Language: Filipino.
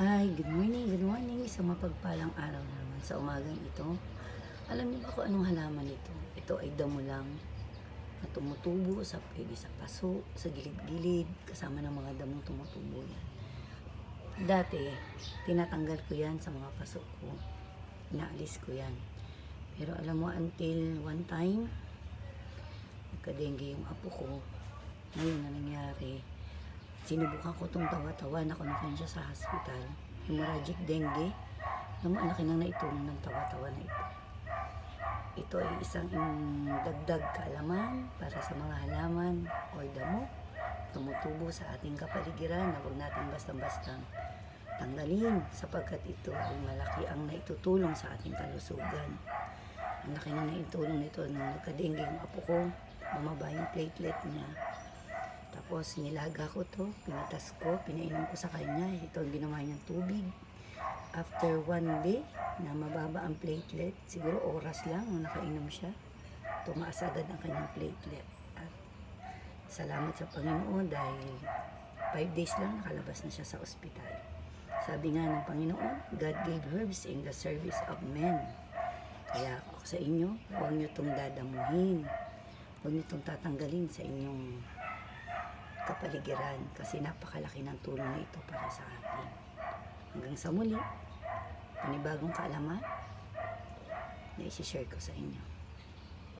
Hi, good morning, good morning. Isang mapagpalang araw na naman sa umagang ito. Alam niyo ba kung anong halaman ito? Ito ay damo lang na tumutubo sa pwede sa paso, sa gilid-gilid, kasama ng mga damong tumutubo yan. Dati, tinatanggal ko yan sa mga paso ko. Inaalis ko yan. Pero alam mo, until one time, nagka-dengue yung apo ko. Ngayon na nangyari, sinubukan ko itong tawa-tawa na kunakan siya sa hospital. Hemorrhagic dengue. Mo, ang laki nang naitulong ng tawa-tawa na ito. Ito ay isang dagdag kaalaman para sa mga halaman o damo tumutubo sa ating kapaligiran na huwag natin bastang-bastang tanggalin sapagkat ito ay malaki ang naitutulong sa ating kalusugan. Ang laki nang naitulong nito nung nagka-dengue yung apo ko, bumaba yung platelet niya. Tapos nilaga ko to, pinitas ko, pinainom ko sa kanya. Ito ang ginawa niyang tubig. After one day na mababa ang platelet, siguro oras lang nung nakainom siya, tumaas agad ang kanyang platelet. At salamat sa Panginoon dahil five days lang nakalabas na siya sa ospital. Sabi nga ng Panginoon, God gave herbs in the service of men. Kaya ako sa inyo, huwag niyo itong dadamuhin. Huwag niyo itong tatanggalin sa inyong kapaligiran kasi napakalaki ng tulong na ito para sa atin. Hanggang sa muli, panibagong kaalaman na isi-share ko sa inyo.